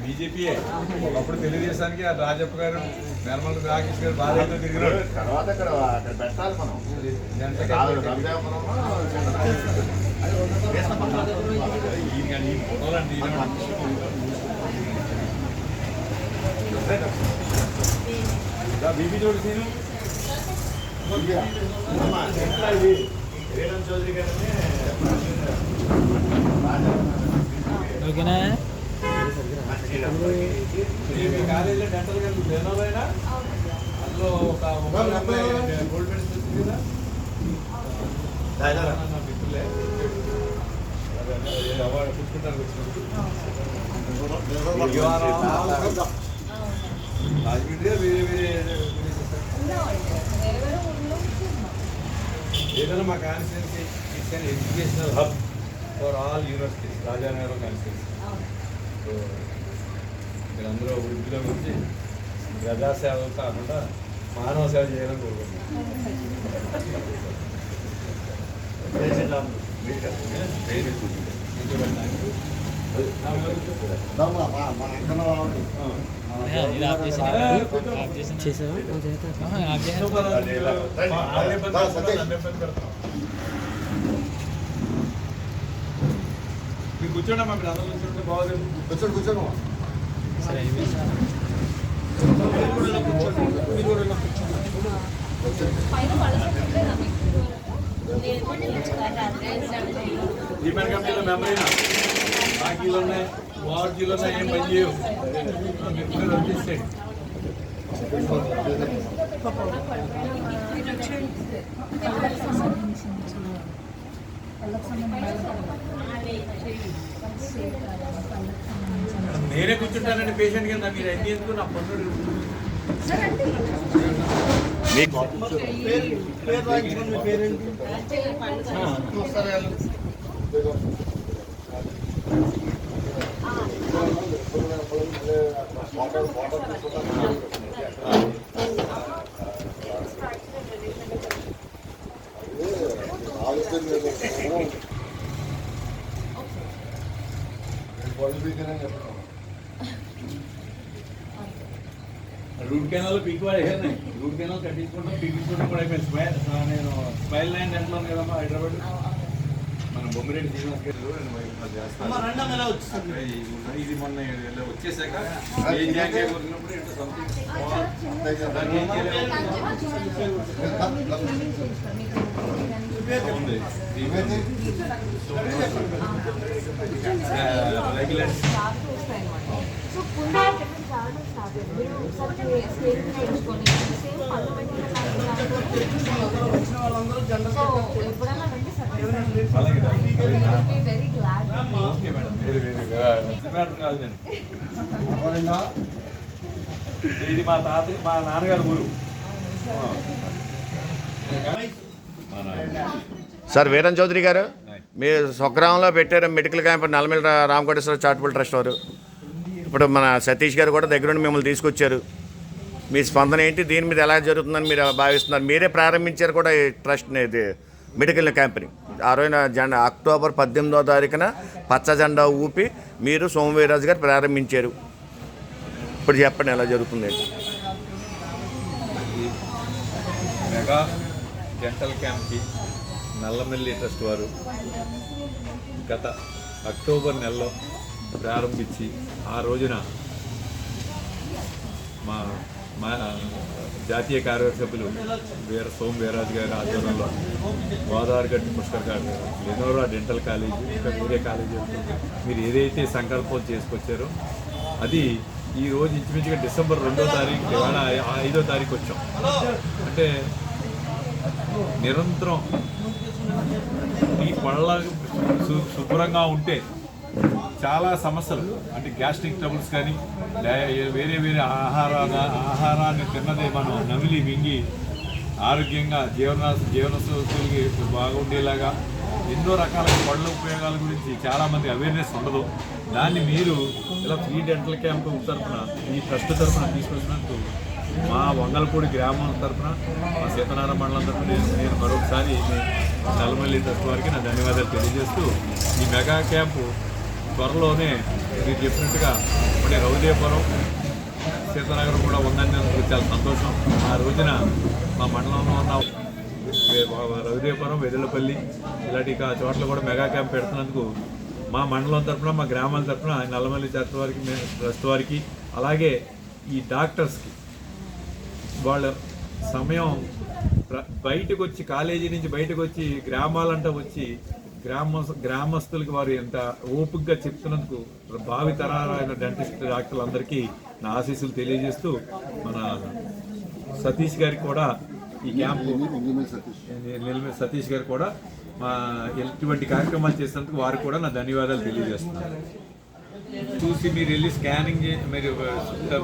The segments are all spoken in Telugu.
బీజేపీ ఒకప్పుడు తెలుగుదేశానికి ఆ రాజప్ప గారు నిర్మల రాకేష్ గారు బాగా అయితే తిరిగినాడు తర్వాత ఇక్కడ అక్కడ పెట్టాలి మనం జనతా కాదు, క్యాపిటల్ రంజాపురం ఈయన కానీ ఈ ఫోటోలు అంటే ఈయన దా, బీబీ చూడు సీను రేణం చౌదరి గారిని ఓకేనా? కాలేజీలో డెంటల్ గారు జనరైనా అందులో ఒక గోల్డ్ మెడల్ వచ్చింది కదా నా మిత్రులే అవార్డు పుచ్చుకుంటానికి వచ్చినప్పుడు రాజమండ్రి వేరే వేరే ఏదైనా మా constituency educational hub for all universities Rajanagaram constituency so మీరందరూ వృద్ధిలో వచ్చి ప్రజాసేవ కాకుండా మానవ సేవ చేయాలని కోరుకుంటున్నాను ఇది ఆఫ్ చేసిన ఆఫ్ చేసిన చేసావా ఆఫ్ చేసిన మీరు కూర్చోండి అమ్మా మీరు అందరూ కూర్చుంటే బాగోలేదు కూర్చోండి కూర్చోండి సరే అయిపోయింది డిమాండ్ కమిటీలో మెంబర్ అయినా బాకీలు ఉన్నాయి వార్జీలు ఉన్నాయి ఏం పని చేయవు మీరు కూడా వచ్చేసేయండి నేనే కూర్చుంటానండి పేషెంట్ కింద మీరు ఎన్ని ఎందుకు నా పన్నుడు రూట్ కెనాల్ పీక్ పడేసాను రూట్ కెనాల్ కట్టించుకుంటాం పీకించుకుంటాం కూడా అయిపోయింది. స్మైల్ నేను స్మైల్ లైన్ ఎంట్లో ఉంది కదమ్మా హైదరాబాద్. మన బొమ్మిరెడ్డి శ్రీనివాస్ గారు చేస్తాను ఇది- మొన్న వచ్చేసాక సో చాలా మీరు ఒకసారి నేర్చుకొని సేమ్ ఎప్పుడైనా అలాగే certificate very glad okay madam very very matter కాదు నేను ఇది మా తాత మా నాన్నగారు ఊరు. సార్ వీరన్ చౌదరి గారు మీరు స్వగ్రామంలో పెట్టారు medical camp Nallamilli Ramakoteswara charitable trust వారు. ఇప్పుడు మన సతీష్ గారు కూడా దగ్గరుండి మిమ్మల్ని తీసుకొచ్చారు. మీ స్పందన ఏంటి? దీని మీద ఎలా జరుగుతుందని మీరు భావిస్తున్నారు. మీరే ప్రారంభించారు కూడా ఈ ట్రస్ట్ని ఇది మెడికల్ క్యాంప్ని. ఆ రోజున జెండా అక్టోబర్ పద్దెనిమిదో తారీఖున పచ్చ జెండా ఊపి మీరు సోమవీరాజు గారు ప్రారంభించారు. ఇప్పుడు చెప్పండి ఎలా జరుగుతుంది? మెగా డెంటల్ క్యాంప్కి నల్లమెల్లి ట్రస్ట్ వారు గత అక్టోబర్ నెలలో ప్రారంభించి ఆ రోజున మా మా జాతీయ కార్యసభ్యులు వీర సోమ్ వీరాజు గారి ఆధ్వర్యంలో గోదావరి గట్టి పుష్కర్ గారు లెనోరా డెంటల్ కాలేజీ ఇంకా వేరే కాలేజీ మీరు ఏదైతే సంకల్పం చేసుకొచ్చారో అది ఈ రోజు ఇంచుమించుగా డిసెంబర్ రెండో తారీఖు ఇవాళ ఐదో తారీఖు వచ్చాం. అంటే నిరంతరం ఈ పళ్ళ శుభ్రంగా ఉంటే చాలా సమస్యలు. అంటే గ్యాస్ట్రిక్ ట్రబుల్స్ కానీ వేరే వేరే ఆహార ఆహారాన్ని తిన్నదే మనం నమిలి మింగి ఆరోగ్యంగా జీవన జీవనశైలికి బాగుండేలాగా ఎన్నో రకాల పళ్ళ ఉపయోగాల గురించి చాలామంది అవేర్నెస్ ఉండదు. దాన్ని మీరు ఇలా ఫ్రీ డెంటల్ క్యాంప్ తరఫున ఈ ట్రస్ట్ తరఫున తీసుకొచ్చినందుకు మా వంగలపూడి గ్రామం తరఫున మా సీతనారాయణ మండలం తరఫున నేను నేను మరొకసారి నల్లమల్లి ట్రస్ట్ వారికి నా ధన్యవాదాలు తెలియజేస్తూ ఈ మెగా క్యాంపు త్వరలోనే మీరు చెప్పినట్టుగా ఇప్పుడే రౌదేపురం సీతానగరం కూడా ఉందన్నందుకు చాలా సంతోషం. ఆ రోజున మా మండలంలో ఉన్న రౌదేపురం వెదలపల్లి ఇలాంటి చోట్ల కూడా మెగా క్యాంప్ పెడుతున్నందుకు మా మండలం తరఫున మా గ్రామాల తరఫున నల్లమల్లి ట్రస్ట్ వారికి ట్రస్ట్ వారికి అలాగే ఈ డాక్టర్స్కి వాళ్ళ సమయం బయటకు వచ్చి కాలేజీ నుంచి బయటకు వచ్చి గ్రామాలంట వచ్చి గ్రామ గ్రామస్తులకి వారు ఎంత ఓపికగా చెప్తున్నందుకు భావి తరాలైన డెంటిస్ట్ డాక్టర్లందరికీ నా ఆశీస్సులు తెలియజేస్తూ మన సతీష్ గారికి కూడా ఈ క్యాంపు నిలమే సతీష్. గారు కూడా మా ఎటువంటి కార్యక్రమాలు చేసినందుకు వారికి కూడా నా ధన్యవాదాలు తెలియజేస్తున్నాను. చూసి మీరు వెళ్ళి స్కానింగ్ మీరు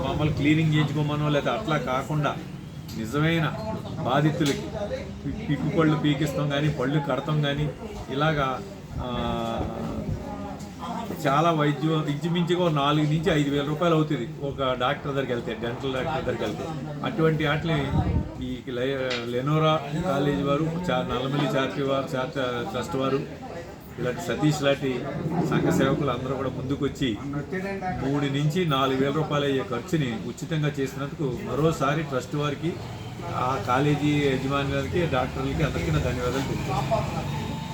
మామూలు క్లీనింగ్ చేయించుకోమనో లేదా అట్లా కాకుండా నిజమైన బాధితులకి పిక్కు పళ్ళు పీకిస్తాం కానీ పళ్ళు కడతాం కానీ ఇలాగా చాలా వైద్యం ఇంచుమించుగా ఓ నాలుగు నుంచి ఐదు వేల రూపాయలు అవుతుంది. ఒక డాక్టర్ దగ్గరికి వెళ్తే డెంటల్ డాక్టర్ దగ్గరికి వెళ్తే. అటువంటి వాటిని ఈ లెనోరా కాలేజీ వారు చా- నల్లమల్లి చార్టీ వారు చార్ట ట్రస్ట్ వారు ఇలాంటి సతీష్ లాంటి సంఘ సేవకులు అందరూ కూడా ముందుకొచ్చి మూడు నుంచి నాలుగు వేల రూపాయలు అయ్యే ఖర్చుని ఉచితంగా చేసినందుకు మరోసారి ట్రస్ట్ వారికి ఆ కాలేజీ యజమానులకి డాక్టర్లకి అందరికీ నా ధన్యవాదాలు తెలుపుతున్నాను